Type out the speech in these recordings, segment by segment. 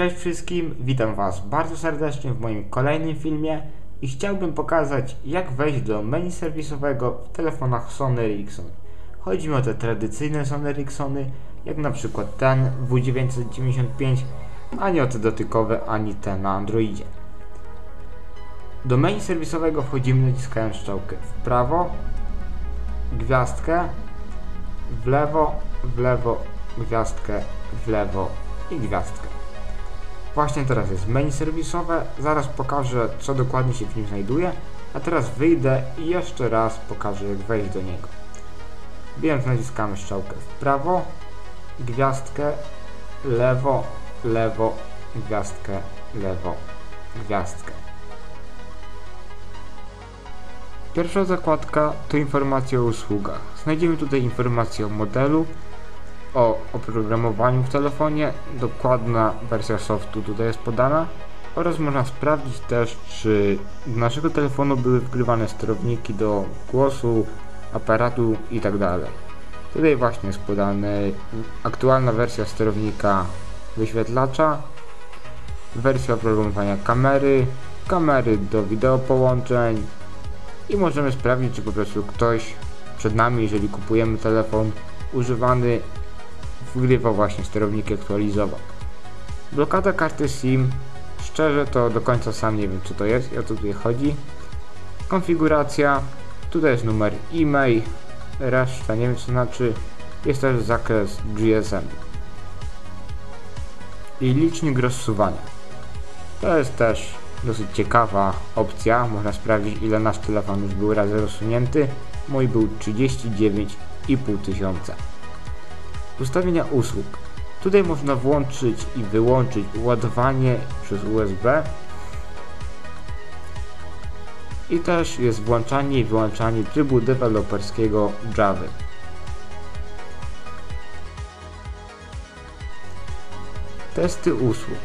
Cześć wszystkim, witam Was bardzo serdecznie w moim kolejnym filmie i chciałbym pokazać jak wejść do menu serwisowego w telefonach Sony Ericsson. Chodzi mi o te tradycyjne Sony Ericssony, jak na przykład ten W995, a nie o te dotykowe, ani te na Androidzie. Do menu serwisowego wchodzimy naciskając strzałkę w prawo, gwiazdkę, w lewo, w lewo, gwiazdkę, w lewo i gwiazdkę. Właśnie teraz jest menu serwisowe, zaraz pokażę co dokładnie się w nim znajduje, a teraz wyjdę i jeszcze raz pokażę jak wejść do niego. Więc naciskamy strzałkę w prawo, gwiazdkę, lewo, lewo, gwiazdkę, lewo, gwiazdkę. Pierwsza zakładka to informacje o usługach. Znajdziemy tutaj informacje o modelu, o oprogramowaniu w telefonie, dokładna wersja softu tutaj jest podana oraz można sprawdzić też, czy do naszego telefonu były wgrywane sterowniki do głosu, aparatu itd. Tutaj właśnie jest podana aktualna wersja sterownika wyświetlacza, wersja oprogramowania kamery, kamery do wideo połączeń i możemy sprawdzić, czy po prostu ktoś przed nami, jeżeli kupujemy telefon używany, wgrywa właśnie sterowniki aktualizował. Blokada karty SIM, szczerze to do końca sam nie wiem co to jest i o co tutaj chodzi. Konfiguracja, tutaj jest numer e-mail, reszta nie wiem co znaczy, jest też zakres GSM. I licznik rozsuwania. To jest też dosyć ciekawa opcja, można sprawdzić ile nasz telefon już był razy rozsunięty. Mój był 39,5 tysiąca. Ustawienia usług. Tutaj można włączyć i wyłączyć ładowanie przez USB. I też jest włączanie i wyłączanie trybu deweloperskiego Java. Testy usług.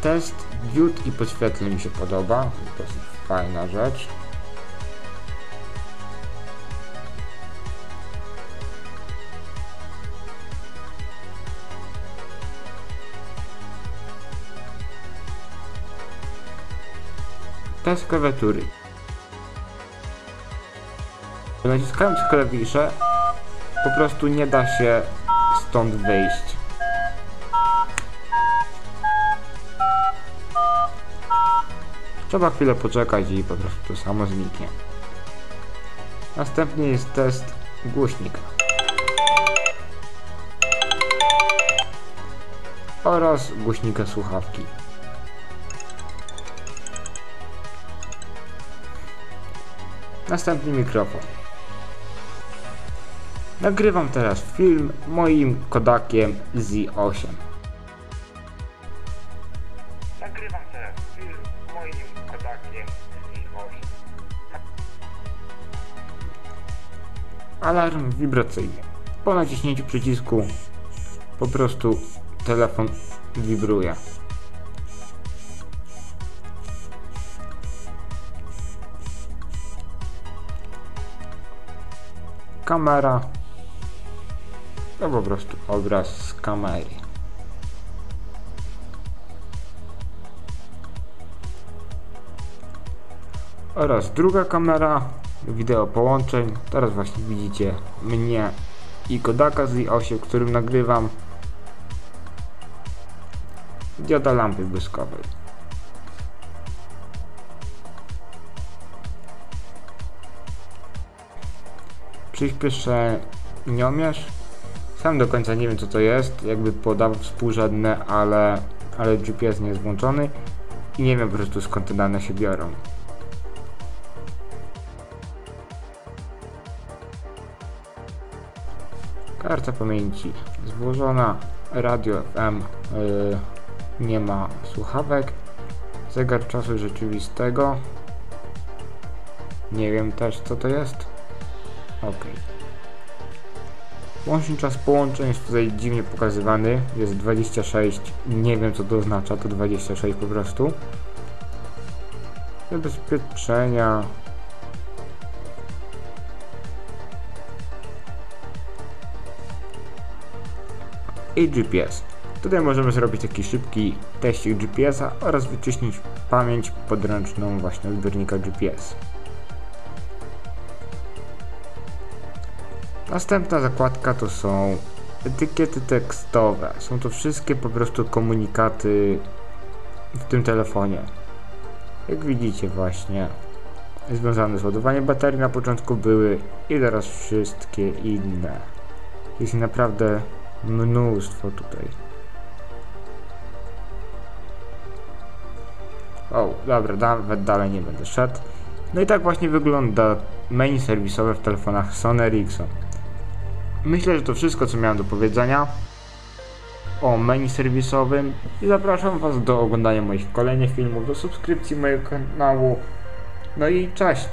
Test diod i podświetleń mi się podoba, jest fajna rzecz. Test klawiatury. Naciskając klawisze po prostu nie da się stąd wyjść. Trzeba chwilę poczekać i po prostu to samo zniknie. Następnie jest test głośnika. Oraz głośnika słuchawki. Następnie mikrofon. Nagrywam teraz film moim Kodakiem Z8. Nagrywam teraz film moim Kodakiem Z8. Alarm wibracyjny. Po naciśnięciu przycisku po prostu telefon wibruje. Kamera to po prostu obraz z kamery. Oraz druga kamera wideo połączeń. Teraz właśnie widzicie mnie i Kodaka z i8 którym nagrywam. Dioda lampy błyskowej. Przyspieszeniomierz. Sam do końca nie wiem co to jest. Jakby podawał współrzędne ale, ale GPS nie jest włączony. I nie wiem po prostu skąd te dane się biorą Karta pamięci. Złożona, radio FM, yy, nie ma słuchawek, zegar czasu rzeczywistego, nie wiem też co to jest, ok. Łączny czas połączeń jest tutaj dziwnie pokazywany, jest 26, nie wiem co to oznacza, to 26 po prostu. Zabezpieczenia, i GPS. Tutaj możemy zrobić taki szybki teścik GPS-a oraz wyczyścić pamięć podręczną właśnie odbiornika GPS. Następna zakładka to są etykiety tekstowe. Są to wszystkie po prostu komunikaty w tym telefonie. Jak widzicie właśnie związane z ładowaniem baterii na początku były i teraz wszystkie inne. Jest naprawdę mnóstwo tutaj. O, dobra, nawet dalej nie będę szedł. No i tak właśnie wygląda menu serwisowe w telefonach Sony Ericsson. Myślę, że to wszystko, co miałem do powiedzenia o menu serwisowym i zapraszam Was do oglądania moich kolejnych filmów, do subskrypcji mojego kanału. No i cześć!